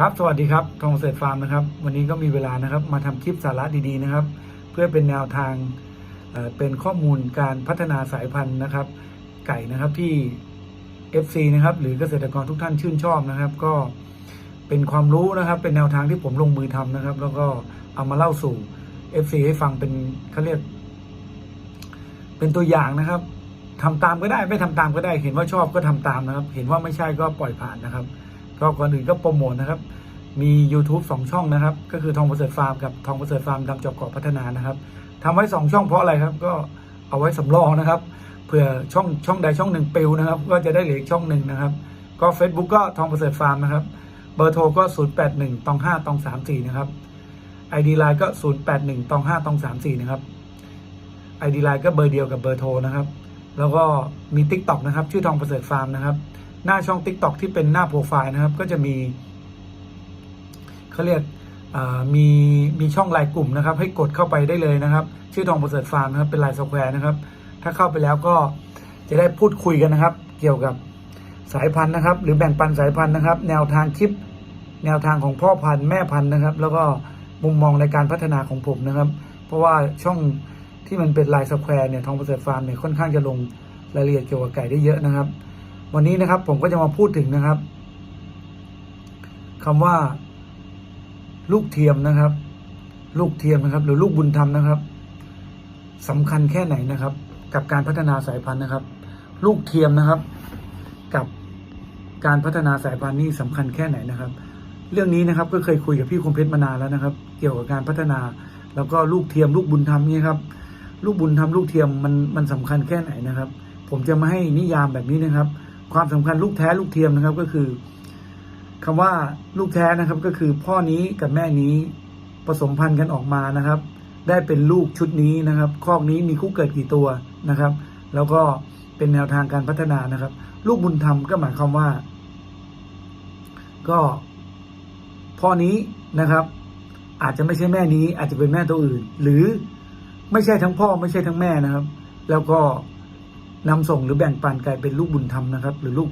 ครับ สวัสดีครับ ทองเกษตรฟาร์มนะครับ วันนี้ก็มีเวลานะครับ มาทำคลิปสาระดีๆนะครับ เพื่อเป็นแนวทางเเป็นข้อมูลการพัฒนาสายพันธุ์นะครับ ไก่นะครับที่ FC นะครับ หรือเกษตรกรทุกท่านชื่นชอบนะครับ ก็เป็นความรู้นะครับ เป็นแนวทางที่ผมลงมือทำนะครับ แล้วก็เอามาเล่าสู่ FC ให้ฟังเป็นเขาเรียก เป็นตัวอย่างนะครับทำตามก็ได้ไม่ทำตามก็ได้ เห็นว่าชอบก็ทำตามนะครับ เห็นว่าไม่ใช่ก็ปล่อยผ่านนะครับ ก็ก่อนอื่นก็โปรโมทนะครับ มี YouTube 2 ช่องนะครับ ก็คือทองประเสริฐฟาร์มกับทองประเสริฐฟาร์มดำจอบเกาะพัฒนานะครับทำไว้ 2 ช่องเพราะอะไรครับ ก็เอาไว้สำรองนะครับเผื่อช่องช่องใดช่องหนึ่งปิวนะครับ ก็จะได้เหลืออกช่องหนึ่งนะครับ ก็ Facebook ก็ทองประเสริฐฟาร์มนะครับ เบอร์โทรก็ 0 8 1ตอง5ตอง34นะครับ ID ไลน์ก็ 0 8 1ตอง5ตอง34นะครับ ID ไลน์ก็เบอร์เดียวกับเบอร์โทรนะครับ แล้วก็มี Tik t o อกนะครับ ชื่อทองประเสริฐฟาร์มนะครับ หน้าช่อง Tik t o อกที่เป็นหน้าโปรไฟล์นะครับ ก็จะมีเขาเรียกมีมีช่องไลน์กลุ่มนะครับ ให้กดเข้าไปได้เลยนะครับ ชื่อทองประเสริฐฟาร์มนะครับเป็นไลน์สแควร์นะครับ ถ้าเข้าไปแล้วก็จะได้พูดคุยกันนะครับ เกี่ยวกับสายพันธุ์นะครับ หรือแบ่งปันสายพันธุ์นะครับ แนวทางคลิป แนวทางของพ่อพันธุ์แม่พันธุ์นะครับ แล้วก็มุมมองในการพัฒนาของผมนะครับ เพราะว่าช่องที่มันเป็นไลน์สแควร์เนี่ยทองประเสริฐฟาร์มเนี่ยค่อนข้างจะลงรายละเอียดเกี่ยวกับไก่ได้เยอะนะครับ วันนี้นะครับผมก็จะมาพูดถึงนะครับคำว่า ลูกเทียมนะครับ ลูกเทียมนะครับ หรือลูกบุญธรรมนะครับสำคัญแค่ไหนนะครับ กับการพัฒนาสายพันธุ์นะครับ ลูกเทียมนะครับ กับการพัฒนาสายพันธุ์นี่สำคัญแค่ไหนนะครับ เรื่องนี้นะครับก็เคยคุยกับพี่คมเพชรมานานแล้วนะครับ เกี่ยวกับการพัฒนา แล้วก็ลูกเทียม ลูกบุญธรรมนี่ครับลูกบุญธรรมลูกเทียมมันมันสำคัญแค่ไหนนะครับ ผมจะมาให้นิยามแบบนี้นะครับ ความสำคัญลูกแท้ลูกเทียมนะครับก็คือคำว่าลูกแท้นะครับก็คือพ่อนี้กับแม่นี้ผสมพันธุ์กันออกมานะครับ ได้เป็นลูกชุดนี้นะครับ คอกนี้มีคู่เกิดกี่ตัวนะครับ แล้วก็เป็นแนวทางการพัฒนานะครับ ลูกบุญธรรมก็หมายความว่า ก็พ่อนี้นะครับ อาจจะไม่ใช่แม่นี้ อาจจะเป็นแม่ตัวอื่น หรือไม่ใช่ทั้งพ่อไม่ใช่ทั้งแม่นะครับ แล้วก็ นำส่งหรือแบ่งปันกลายเป็นลูกบุญธรรมนะครับ หรือลูก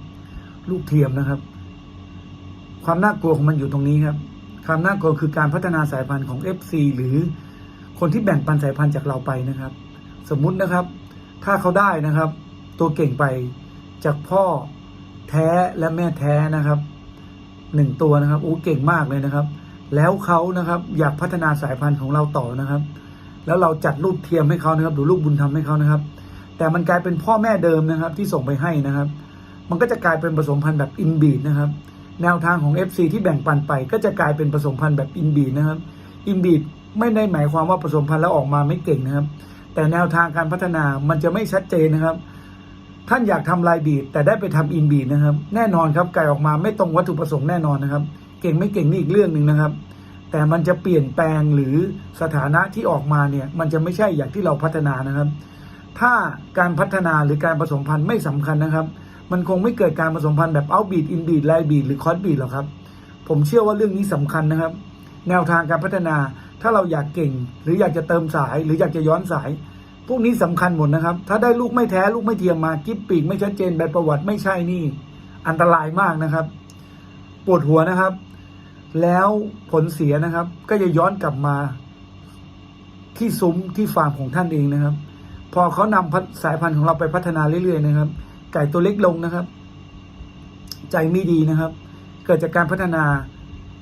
ลูกเทียมนะครับ ความน่ากลัวของมันอยู่ตรงนี้ครับ ความน่ากลัวคือการพัฒนาสายพันธุ์ของ FC หรือคนที่แบ่งปันสายพันธุ์จากเราไปนะครับ สมมุตินะครับ ถ้าเขาได้นะครับ ตัวเก่งไปจากพ่อแท้และแม่แท้นะครับหนึ่งตัวนะครับโอ้เก่งมากเลยนะครับ แล้วเขานะครับ อยากพัฒนาสายพันธุ์ของเราต่อนะครับ แล้วเราจัดรูปเทียมให้เขานะครับหรือลูกบุญธรรมให้เขานะครับ แต่มันกลายเป็นพ่อแม่เดิมนะครับ ที่ส่งไปให้นะครับ มันก็จะกลายเป็นผสมพันธุ์แบบอินบีดนะครับ แนวทางของ FC ที่แบ่งปันไป ก็จะกลายเป็นผสมพันธุ์แบบอินบีดนะครับอินบีดไม่ได้หมายความว่าผสมพันธุ์แล้วออกมาไม่เก่งนะครับ แต่แนวทางการพัฒนามันจะไม่ชัดเจนนะครับ ท่านอยากทำลายบีดแต่ได้ไปทำอินบีดนะครับ แน่นอนครับไก่ออกมาไม่ตรงวัตถุประสงค์แน่นอนนะครับ เก่งไม่เก่งนี่อีกเรื่องหนึ่งนะครับ แต่มันจะเปลี่ยนแปลงหรือสถานะที่ออกมาเนี่ย มันจะไม่ใช่อย่างที่เราพัฒนานะครับ ถ้าการพัฒนาหรือการผสมพันธุ์ไม่สำคัญนะครับ มันคงไม่เกิดการผสมพันธุ์แบบเอาบีดอินบีดไลบีดหรือคอสบีดหรอกครับ ผมเชื่อว่าเรื่องนี้สำคัญนะครับ แนวทางการพัฒนาถ้าเราอยากเก่ง หรืออยากจะเติมสาย หรืออยากจะย้อนสาย พวกนี้สำคัญหมดนะครับ ถ้าได้ลูกไม่แท้ลูกไม่เทียมมากิ๊บปีกไม่ชัดเจนแบบประวัติไม่ใช่นี่ อันตรายมากนะครับ ปวดหัวนะครับ แล้วผลเสียนะครับ ก็จะย้อนกลับมา ที่ซุ้มที่ฟาร์มของท่านเองนะครับ พอเขานำสายพันธุ์ของเราไปพัฒนาเรื่อยๆนะครับ ไก่ตัวเล็กลงนะครับ ใจไม่ดีนะครับ เกิดจากการพัฒนา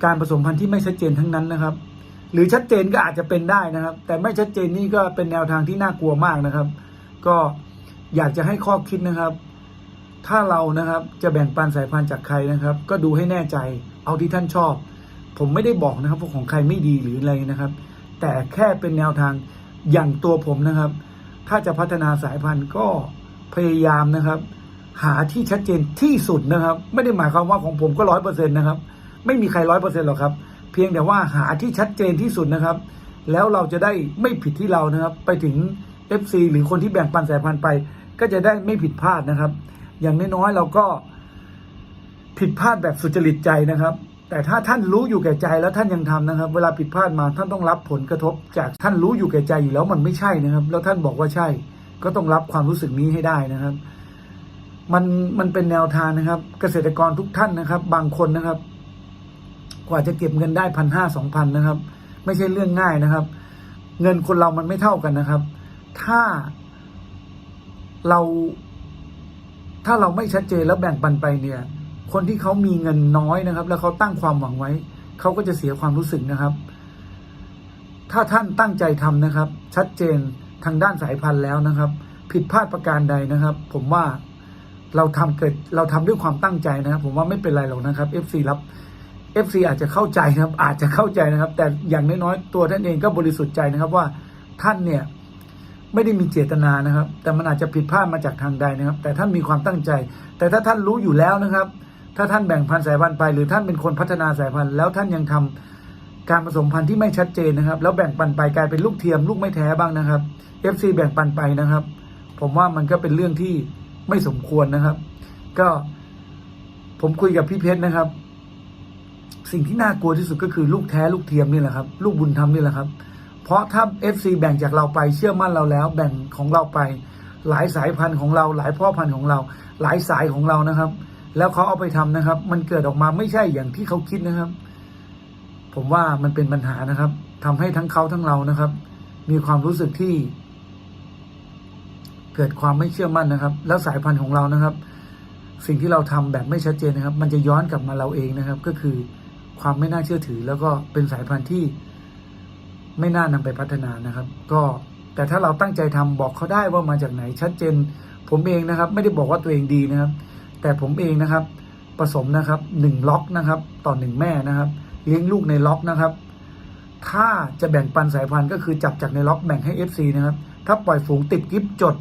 การผสมพันธุ์ที่ไม่ชัดเจนทั้งนั้นนะครับ หรือชัดเจนก็อาจจะเป็นได้นะครับ แต่ไม่ชัดเจนนี่ก็เป็นแนวทางที่น่ากลัวมากนะครับ ก็อยากจะให้ข้อคิดนะครับ ถ้าเรานะครับจะแบ่งปันสายพันธุ์จากใครนะครับ ก็ดูให้แน่ใจเอาที่ท่านชอบ ผมไม่ได้บอกนะครับว่าของใครไม่ดีหรืออะไรนะครับ แต่แค่เป็นแนวทางอย่างตัวผมนะครับ ถ้าจะพัฒนาสายพันธุ์ก็พยายามนะครับ หาที่ชัดเจนที่สุดนะครับ ไม่ได้หมายความว่าของผมก็ร้อยเปอร์เซ็นต์นะครับ ไม่มีใครร้อยเปอร์เซ็นต์หรอกครับ เพียงแต่ว่าหาที่ชัดเจนที่สุดนะครับ แล้วเราจะได้ไม่ผิดที่เรานะครับ ไปถึง FC หรือคนที่แบ่งปันสายพันธุ์ไป ก็จะได้ไม่ผิดพลาดนะครับ อย่างน้อยๆเราก็ผิดพลาดแบบสุจริตใจนะครับ แต่ถ้าท่านรู้อยู่แก่ใจแล้วท่านยังทำนะครับ เวลาผิดพลาดมาท่านต้องรับผลกระทบ จากท่านรู้อยู่แก่ใจอยู่แล้วมันไม่ใช่นะครับ แล้วท่านบอกว่าใช่ ก็ต้องรับความรู้สึกนี้ให้ได้นะครับ มันมันเป็นแนวทางนะครับ เกษตรกรทุกท่านนะครับ บางคนนะครับ กว่าจะเก็บเงินได้พันห้าสองพันนะครับ ไม่ใช่เรื่องง่ายนะครับ เงินคนเรามันไม่เท่ากันนะครับ ถ้าเรา ถ้าเราไม่ชัดเจนแล้วแบ่งปันไปเนี่ย คนที่เขามีเงินน้อยนะครับ แล้วเขาตั้งความหวังไว้ เขาก็จะเสียความรู้สึกนะครับ ถ้าท่านตั้งใจทำนะครับ ชัดเจนทางด้านสายพันธุ์แล้วนะครับ ผิดพลาดประการใดนะครับ ผมว่าเราทำเกิดเราทำด้วยความตั้งใจนะครับ ผมว่าไม่เป็นไรหรอกนะครับ FC รับ FC อาจจะเข้าใจนะครับ อาจจะเข้าใจนะครับ แต่อย่างน้อยๆตัวท่านเองก็บริสุทธิ์ใจนะครับว่าท่านเนี่ยไม่ได้มีเจตนานะครับ แต่มันอาจจะผิดพลาดมาจากทางใดนะครับ แต่ท่านมีความตั้งใจ แต่ถ้าท่านรู้อยู่แล้วนะครับ ถ้าท่านแบ่งพันธุ์สายพันธุ์ไปหรือท่านเป็นคนพัฒนาสายพันธุ์แล้วท่านยังทำการผสมพันธุ์ที่ไม่ชัดเจนนะครับ แล้วแบ่งปันไปกลายเป็นลูกเทียมลูกไม่แท้บ้างนะครับ FC แบ่งปันไปนะครับ ผมว่ามันก็เป็นเรื่องที่ไม่สมควรนะครับ ก็ผมคุยกับพี่เพชรนะครับ สิ่งที่น่ากลัวที่สุดก็คือลูกแท้ลูกเทียมนี่แหละครับ ลูกบุญธรรมนี่แหละครับ เพราะถ้า FC แบ่งจากเราไปเชื่อมั่นเราแล้ว แบ่งของเราไป หลายสายพันธุ์ของเรา หลายพ่อพันธุ์ของเรา หลายสายของเรานะครับ แล้วเขาเอาไปทำนะครับ มันเกิดออกมาไม่ใช่อย่างที่เขาคิดนะครับ ผมว่ามันเป็นปัญหานะครับทำให้ทั้งเขาทั้งเรานะครับ มีความรู้สึกที่ เกิดความไม่เชื่อมั่นนะครับ แล้วสายพันธุ์ของเรานะครับ สิ่งที่เราทำแบบไม่ชัดเจนนะครับ มันจะย้อนกลับมาเราเองนะครับ ก็คือความไม่น่าเชื่อถือ แล้วก็เป็นสายพันธุ์ที่ ไม่น่านำไปพัฒนานะครับ ก็แต่ถ้าเราตั้งใจทำบอกเขาได้ว่ามาจากไหนชัดเจน ผมเองนะครับ ไม่ได้บอกว่าตัวเองดีนะครับ แต่ผมเองนะครับ ผสมนะครับหนึ่งล็อกนะครับ ต่อหนึ่งแม่นะครับ เลี้ยงลูกในล็อกนะครับ ถ้าจะแบ่งปันสายพันธุ์ก็คือจับจากในล็อกแบ่งให้ FC นะครับ ถ้าปล่อยฝูงติดกิฟจด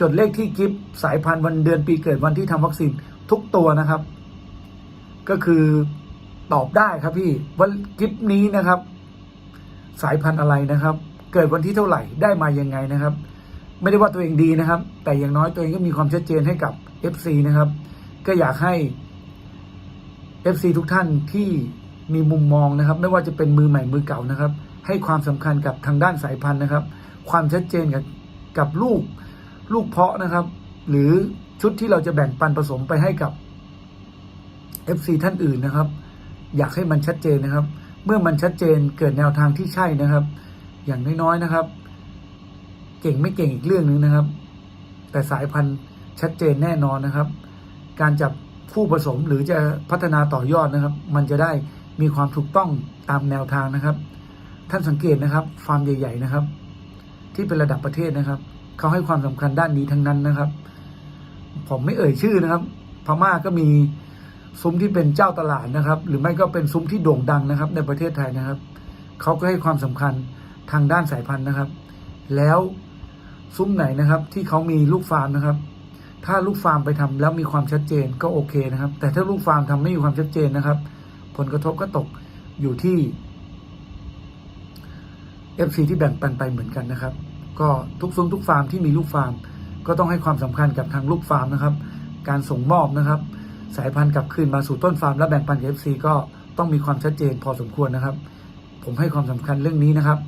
จดเลขที่กิฟสายพันธุ์วันเดือนปีเกิดวันที่ทำวัคซีนทุกตัวนะครับ ก็คือตอบได้ครับพี่ว่ากิฟนี้นะครับ สายพันธุ์อะไรนะครับ เกิดวันที่เท่าไหร่ได้มายังไงนะครับ ไม่ได้ว่าตัวเองดีนะครับ แต่อย่างน้อยตัวเองก็มีความชัดเจนให้กับ FC นะครับ ก็อยากให้ FC ทุกท่านที่มีมุมมองนะครับ ไม่ว่าจะเป็นมือใหม่มือเก่านะครับ ให้ความสำคัญกับทางด้านสายพันธุ์นะครับ ความชัดเจนกับกับลูกลูกเพาะนะครับ หรือชุดที่เราจะแบ่งปันผสมไปให้กับ FC ท่านอื่นนะครับ อยากให้มันชัดเจนนะครับ เมื่อมันชัดเจนเกิดแนวทางที่ใช่นะครับ อย่างน้อยๆนะครับ เก่งไม่เก่งอีกเรื่องหนึ่งนะครับ แต่สายพันธุ์ชัดเจนแน่นอนนะครับ การจับคู่ผสมหรือจะพัฒนาต่อยอดนะครับ มันจะได้มีความถูกต้องตามแนวทางนะครับ ท่านสังเกตนะครับฟาร์มใหญ่ ๆนะครับ ที่เป็นระดับประเทศนะครับเขาให้ความสำคัญด้านนี้ทั้งนั้นนะครับ ผมไม่เอ่ยชื่อนะครับ พม่าก็มีซุ้มที่เป็นเจ้าตลาดนะครับ หรือไม่ก็เป็นซุ้มที่โด่งดังนะครับ ในประเทศไทยนะครับเขาก็ให้ความสำคัญทางด้านสายพันธุ์นะครับ แล้ว ซุ้มไหนนะครับ ที่เขามีลูกฟาร์มนะครับ ถ้าลูกฟาร์มไปทำแล้วมีความชัดเจนก็โอเคนะครับ แต่ถ้าลูกฟาร์มทำไม่มีความชัดเจนนะครับ ผลกระทบก็ตกอยู่ที่ FC ที่แบ่งปันไปเหมือนกันนะครับ ก็ทุกซุ้มทุกฟาร์มที่มีลูกฟาร์ม ก็ต้องให้ความสำคัญกับทางลูกฟาร์มนะครับ การส่งมอบนะครับ สายพันธุ์กลับคืนมาสู่ต้นฟาร์มและแบ่งปันกับ FC ก็ต้องมีความชัดเจนพอสมควรนะครับ ผมให้ความสำคัญเรื่องนี้นะครับ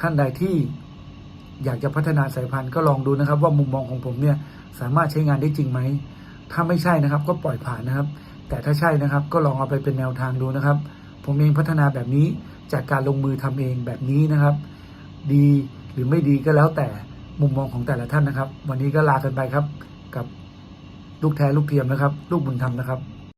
ท่านใดที่ อยากจะพัฒนาสายพันธุ์ก็ลองดูนะครับ ว่ามุมมองของผมเนี่ยสามารถใช้งานได้จริงไหม ถ้าไม่ใช่นะครับก็ปล่อยผ่านนะครับ แต่ถ้าใช่นะครับก็ลองเอาไปเป็นแนวทางดูนะครับ ผมเองพัฒนาแบบนี้จากการลงมือทำเองแบบนี้นะครับ ดีหรือไม่ดีก็แล้วแต่มุมมองของแต่ละท่านนะครับ วันนี้ก็ลากันไปครับ กับลูกแท้ลูกเทียมนะครับ ลูกบุญธรรมนะครับ